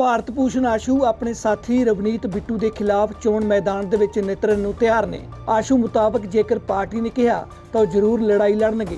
ਭਾਰਤ ਭੂਸ਼ਣ ਆਸ਼ੂ ਆਪਣੇ ਸਾਥੀ ਰਵਨੀਤ ਬਿੱਟੂ ਦੇ ਖਿਲਾਫ ਚੋਣ ਮੈਦਾਨ ਦੇ ਵਿੱਚ ਨਿਤਰਨ ਨੂੰ ਤਿਆਰ ਨੇ। ਆਸ਼ੂ ਮੁਤਾਬਕ ਜੇਕਰ ਪਾਰਟੀ ਨੇ ਕਿਹਾ, ਤਾਂ ਉਹ ਜ਼ਰੂਰ ਲੜਾਈ ਲੜਨਗੇ।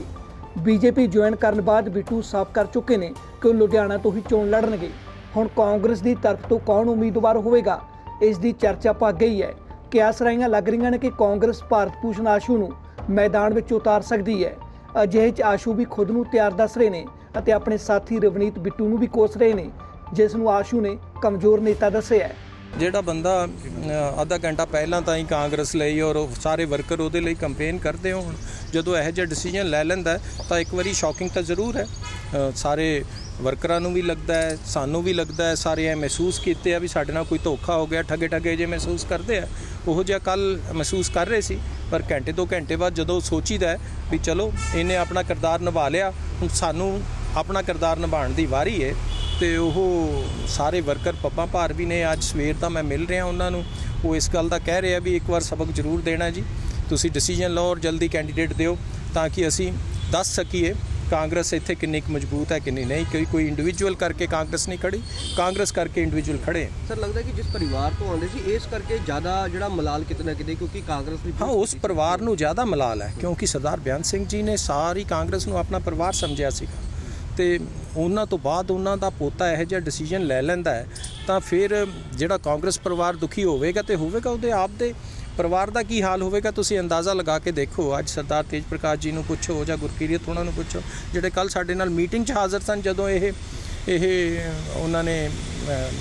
ਬੀਜੇਪੀ ਜੁਆਇਨ ਕਰਨ ਬਾਅਦ ਬਿੱਟੂ ਸਾਫ਼ ਕਰ ਚੁੱਕੇ ਨੇ ਕਿ ਉਹ ਲੁਧਿਆਣਾ ਤੋਂ ਹੀ ਚੋਣ ਲੜਨਗੇ। ਹੁਣ ਕਾਂਗਰਸ ਦੀ ਤਰਫ ਤੋਂ ਕੌਣ ਉਮੀਦਵਾਰ ਹੋਵੇਗਾ, ਇਸ ਦੀ ਚਰਚਾ ਪੱਕ ਗਈ ਹੈ। ਕਿਆਸ ਰਾਈਆਂ ਲੱਗ ਰਹੀਆਂ ਨੇ ਕਿ ਕਾਂਗਰਸ ਭਾਰਤ ਭੂਸ਼ਣ ਆਸ਼ੂ ਨੂੰ ਮੈਦਾਨ ਵਿੱਚ ਉਤਾਰ ਸਕਦੀ ਹੈ। ਅਜਿਹੇ ਚ ਆਸ਼ੂ ਵੀ ਖੁਦ ਨੂੰ ਤਿਆਰ ਦੱਸ ਰਹੇ ਨੇ ਅਤੇ ਆਪਣੇ ਸਾਥੀ ਰਵਨੀਤ ਬਿੱਟੂ ਨੂੰ ਵੀ ਕੋਸ ਰਹੇ ਨੇ। ਜਿਸ ਨੂੰ ਆਸ਼ੂ ਨੇ ਕਮਜ਼ੋਰ ਨੇਤਾ ਦੱਸਿਆ ਹੈ। ਜਿਹੜਾ ਬੰਦਾ ਅ, ਅੱਧਾ ਘੰਟਾ ਪਹਿਲਾਂ ਤਾਂ ਹੀ ਕਾਂਗਰਸ ਲਈ ਔਰ ਸਾਰੇ ਵਰਕਰ ਉਹਦੇ ਲਈ ਕੰਪੇਨ ਕਰਦੇ ਹੋਣ ਜਦੋਂ ਇਹੋ ਜਿਹਾ ਡਿਸੀਜਨ ਲੈ ਲੈਂਦਾ ਤਾਂ ਇੱਕ ਵਾਰੀ ਸ਼ੌਕਿੰਗ ਤਾਂ ਜ਼ਰੂਰ ਹੈ। ਸਾਰੇ ਵਰਕਰਾਂ ਨੂੰ ਵੀ ਲੱਗਦਾ ਹੈ ਸਾਨੂੰ ਵੀ ਲੱਗਦਾ ਹੈ ਸਾਰੇ ਇਹ ਮਹਿਸੂਸ ਕੀਤੇ ਆ ਵੀ ਸਾਡੇ ਨਾਲ ਕੋਈ ਧੋਖਾ ਹੋ ਗਿਆ ਠੱਗੇ ਠੱਗੇ ਜੇ ਮਹਿਸੂਸ ਕਰਦੇ ਆ। ਉਹੋ ਜਿਹਾ ਕੱਲ ਮਹਿਸੂਸ ਕਰ ਰਹੇ ਸੀ ਪਰ ਘੰਟੇ ਤੋਂ ਘੰਟੇ ਬਾਅਦ ਜਦੋਂ ਸੋਚੀਦਾ ਵੀ ਚਲੋ ਇਹਨੇ ਆਪਣਾ ਕਿਰਦਾਰ ਨਿਭਾ ਲਿਆ ਹੁਣ ਸਾਨੂੰ ਆਪਣਾ ਕਿਰਦਾਰ ਨਿਭਾਉਣ ਦੀ ਵਾਰੀ ਹੈ ਤੇ ਉਹ ਸਾਰੇ ਵਰਕਰ ਪੱਪਾਂ ਭਾਰ ਵੀ ਨੇ। ਅੱਜ ਸਵੇਰ ਦਾ ਮੈਂ ਮਿਲ ਰਿਹਾ ਉਹਨਾਂ ਨੂੰ। ਉਹ ਇਸ ਗੱਲ ਦਾ ਕਹਿ ਰਹੇ ਵੀ ਇੱਕ ਵਾਰ ਸਬਕ ਜ਼ਰੂਰ ਦੇਣਾ ਜੀ। ਤੁਸੀਂ ਡਿਸੀਜਨ ਲਓ ਔਰ ਜਲਦੀ ਕੈਂਡੀਡੇਟ ਦਿਓ ਤਾਂ ਕਿ ਅਸੀਂ ਦੱਸ ਸਕੀਏ ਕਾਂਗਰਸ ਇੱਥੇ ਕਿੰਨੀ ਕੁ ਮਜ਼ਬੂਤ ਹੈ ਕਿੰਨੀ ਨਹੀਂ। ਕੋਈ ਕੋਈ ਇੰਡੀਵਿਜੂਅਲ ਕਰਕੇ ਕਾਂਗਰਸ ਨਹੀਂ ਖੜੀ ਕਾਂਗਰਸ ਕਰਕੇ ਇੰਡੀਵਿਜੂਅਲ ਖੜੇ। ਸਰ ਲੱਗਦਾ ਕਿ ਜਿਸ ਪਰਿਵਾਰ ਤੋਂ ਆਉਂਦੇ ਸੀ ਇਸ ਕਰਕੇ ਜ਼ਿਆਦਾ ਜਿਹੜਾ ਮਲਾਲ ਕਿਤੇ ਨਾ ਕਿਤੇ ਕਿਉਂਕਿ ਕਾਂਗਰਸ ਦੀ ਹਾਂ ਉਸ ਪਰਿਵਾਰ ਨੂੰ ਜ਼ਿਆਦਾ ਮਲਾਲ ਹੈ ਕਿਉਂਕਿ ਸਰਦਾਰ ਬਿਆਨ ਸਿੰਘ ਜੀ ਨੇ ਸਾਰੀ ਕਾਂਗਰਸ ਨੂੰ ਆਪਣਾ ਪਰਿਵਾਰ ਸਮਝਿਆ ਸੀਗਾ। ਤੇ ਉਹਨਾਂ ਤੋਂ ਬਾਅਦ ਉਹਨਾਂ ਦਾ ਪੋਤਾ ਇਹੋ ਜਿਹਾ ਡਿਸੀਜਨ ਲੈ ਲੈਂਦਾ ਹੈ, ਤਾਂ ਫਿਰ ਜਿਹੜਾ ਕਾਂਗਰਸ ਪਰਿਵਾਰ ਦੁਖੀ ਹੋਵੇਗਾ ਤੇ ਹੋਵੇਗਾ ਉਹਦੇ ਆਪ ਦੇ ਪਰਿਵਾਰ ਦਾ ਕੀ ਹਾਲ ਹੋਵੇਗਾ, ਤੁਸੀਂ ਅੰਦਾਜ਼ਾ ਲਗਾ ਕੇ ਦੇਖੋ। ਅੱਜ ਸਰਦਾਰ ਤੇਜ ਪ੍ਰਕਾਸ਼ ਜੀ ਨੂੰ ਪੁੱਛੋ, ਜਾਂ ਗੁਰਕੀਰਤ ਉਹਨਾਂ ਨੂੰ ਪੁੱਛੋ, ਜਿਹੜੇ ਕੱਲ ਸਾਡੇ ਨਾਲ ਮੀਟਿੰਗ 'ਚ ਹਾਜ਼ਰ ਸਨ ਜਦੋਂ ਇਹ ਇਹ ਉਹਨਾਂ ਨੇ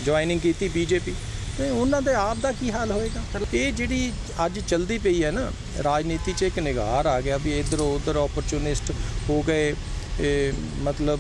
ਜੁਆਇਨਿੰਗ ਕੀਤੀ ਬੀਜੇਪੀ ਤੇ ਉਹਨਾਂ ਦੇ ਆਪ ਦਾ ਕੀ ਹਾਲ ਹੋਏਗਾ ਇਹ ਜਿਹੜੀ ਅੱਜ ਚਲਦੀ ਪਈ ਹੈ ਨਾ, ਰਾਜਨੀਤੀ 'ਚ ਇੱਕ ਨਿਗਾਰ ਆ ਗਿਆ ਵੀ ਇਧਰੋਂ ਉਧਰ ਓਪਰਚੁਨਿਸਟ ਹੋ ਗਏ ਇਹ ਮਤਲਬ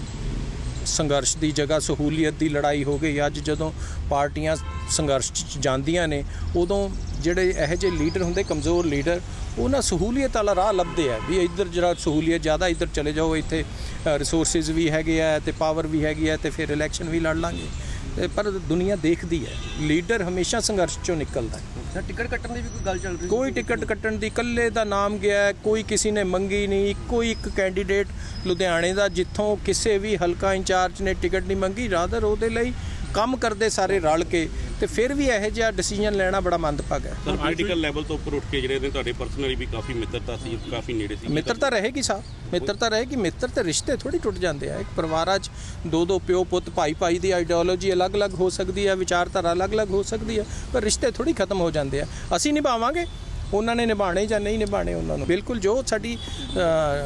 ਸੰਘਰਸ਼ ਦੀ ਜਗ੍ਹਾ, ਸਹੂਲੀਅਤ ਦੀ ਲੜਾਈ ਹੋ ਗਈ। ਅੱਜ ਜਦੋਂ ਪਾਰਟੀਆਂ ਸੰਘਰਸ਼ 'ਚ ਜਾਂਦੀਆਂ ਨੇ, ਉਦੋਂ ਜਿਹੜੇ ਇਹੋ ਜਿਹੇ ਲੀਡਰ ਹੁੰਦੇ, ਕਮਜ਼ੋਰ ਲੀਡਰ ਉਹਨਾਂ ਸਹੂਲੀਅਤ ਵਾਲਾ ਰਾਹ ਲੱਭਦੇ ਆ ਵੀ ਇੱਧਰ ਜਿਹੜਾ ਸਹੂਲੀਅਤ ਜ਼ਿਆਦਾ ਇੱਧਰ ਚਲੇ ਜਾਓ, ਇੱਥੇ ਰਿਸੋਰਸਿਸ ਵੀ ਹੈਗੇ ਆ ਤੇ ਪਾਵਰ ਵੀ ਹੈਗੀ ਆ ਤੇ ਫਿਰ ਇਲੈਕਸ਼ਨ ਵੀ ਲੜ ਲਾਂਗੇ। ਪਰ ਦੁਨੀਆ ਦੇਖਦੀ ਹੈ, ਲੀਡਰ ਹਮੇਸ਼ਾ ਸੰਘਰਸ਼ ਚੋਂ ਨਿਕਲਦਾ ਹੈ। ਸਰ, ਟਿਕਟ ਕੱਟਣ ਦੀ ਵੀ ਕੋਈ ਗੱਲ ਚੱਲ ਰਹੀ ਕੋਈ ਟਿਕਟ ਕੱਟਣ ਦੀ, ਇਕੱਲੇ ਦਾ ਨਾਮ ਗਿਆ ਕੋਈ ਕਿਸੇ ਨੇ ਮੰਗੀ ਨਹੀਂ, ਇੱਕੋ ਹੀ ਇੱਕ ਕੈਂਡੀਡੇਟ ਲੁਧਿਆਣੇ ਦਾ, ਜਿੱਥੋਂ ਕਿਸੇ ਵੀ ਹਲਕਾ ਇੰਚਾਰਜ ਨੇ ਟਿਕਟ ਨਹੀਂ ਮੰਗੀ ਰਾਦਰ ਉਹਦੇ ਲਈ ਕੰਮ ਕਰਦੇ ਸਾਰੇ ਰਲ ਕੇ ਤੇ ਫਿਰ ਵੀ ਇਹੋ ਜਿਹਾ ਡਿਸੀਜਨ ਲੈਣਾ ਬੜਾ ਮੰਦਭਾਗਾ ਹੈ। ਸਰ ਪੋਲੀਟੀਕਲ ਲੈਵਲ ਤੋਂ ਉੱਪਰ ਉੱਠ ਕੇ ਜਿਹੜੇ ਨੇ ਤੁਹਾਡੇ ਪਰਸਨਲੀ ਵੀ ਕਾਫੀ ਮਿੱਤਰਤਾ ਸੀ ਕਾਫੀ ਨੇੜੇ ਸੀ। ਮਿੱਤਰਤਾ ਰਹੇਗੀ ਸਾ ਮਿੱਤਰਤਾ ਰਹੇਗੀ। ਮਿੱਤਰ ਤੇ ਰਿਸ਼ਤੇ ਥੋੜੀ ਟੁੱਟ ਜਾਂਦੇ ਆ। ਇੱਕ ਪਰਿਵਾਰਾਂ 'ਚ ਦੋ ਦੋ ਪਿਓ ਪੁੱਤ ਭਾਈ ਭਾਈ ਦੀ ਆਈਡੀਓਲੋਜੀ ਅਲੱਗ-ਅਲੱਗ ਹੋ ਸਕਦੀ ਹੈ ਵਿਚਾਰਧਾਰਾ ਅਲੱਗ-ਅਲੱਗ ਹੋ ਸਕਦੀ ਹੈ ਪਰ ਰਿਸ਼ਤੇ ਥੋੜੀ ਖਤਮ ਹੋ ਜਾਂਦੇ ਆ। ਅਸੀਂ ਨਿਭਾਵਾਂਗੇ? ਉਹਨਾਂ ਨੇ ਨਿਭਾਣੇ ਜਾਂ ਨਹੀਂ ਨਿਭਾਣੇ ਉਹਨਾਂ ਨੂੰ। ਬਿਲਕੁਲ ਜੋ ਸਾਡੀ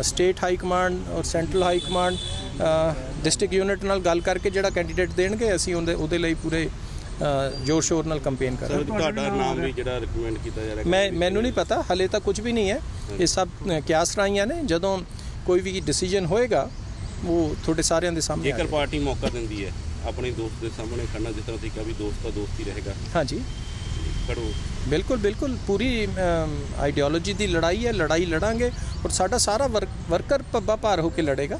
ਸਟੇਟ ਹਾਈ ਕਮਾਂਡ ਔਰ central high command district unit ਨਾਲ ਗੱਲ ਕਰਕੇ ਜਿਹੜਾ ਕੈਂਡੀਡੇਟ ਦੇਣਗੇ ਅਸੀਂ ਉਹਦੇ ਉਹਦੇ ਲਈ ਪੂਰੇ ਜੋਰ ਸ਼ੋਰ ਨਾਲ ਕੰਪੇਨ ਸਰ ਕਰਾਂਗੇ ਤੁਹਾਡਾ ਨਾਮ ਵੀ ਜਿਹੜਾ ਰეკਮੈਂਡ ਕੀਤਾ ਜਾ ਰਿਹਾ ਮੈਂ ਮੈਨੂੰ ਨਹੀਂ ਪਤਾ ਹਲੇ ਤਾਂ ਕੁਝ ਵੀ ਨਹੀਂ ਹੈ। ਇਹ ਸਭ ਕਿਆਸ ਰਾਈਆਂ ਨੇ। ਜਦੋਂ ਕੋਈ ਵੀ ਡਿਸੀਜਨ ਹੋਏਗਾ ਉਹ ਤੁਹਾਡੇ ਸਾਰਿਆਂ ਦੇ ਸਾਹਮਣੇ ਜੇਕਰ। ਪਾਰਟੀ ਮੌਕਾ ਦਿੰਦੀ ਹੈ ਆਪਣੇ ਦੋਸਤ ਦੇ ਸਾਹਮਣੇ ਖੜਨਾ ਜਿਸ ਤਰ੍ਹਾਂ ਤੁਸੀਂ ਕਿਹਾ ਵੀ ਦੋਸਤ ਦਾ ਦੋਸਤ ਹੀ ਰਹੇਗਾ। ਹਾਂਜੀ। ਖੜੋ ਬਿਲਕੁਲ ਬਿਲਕੁਲ। ਪੂਰੀ ਆਈਡੀਓਲੋਜੀ ਦੀ ਲੜਾਈ ਹੈ, ਲੜਾਈ ਲੜਾਂਗੇ ਔਰ ਸਾਡਾ ਸਾਰਾ ਵਰਕ- ਵਰਕਰ ਪੱਬਾ ਭਾਰ ਹੋ ਕੇ ਲੜੇਗਾ।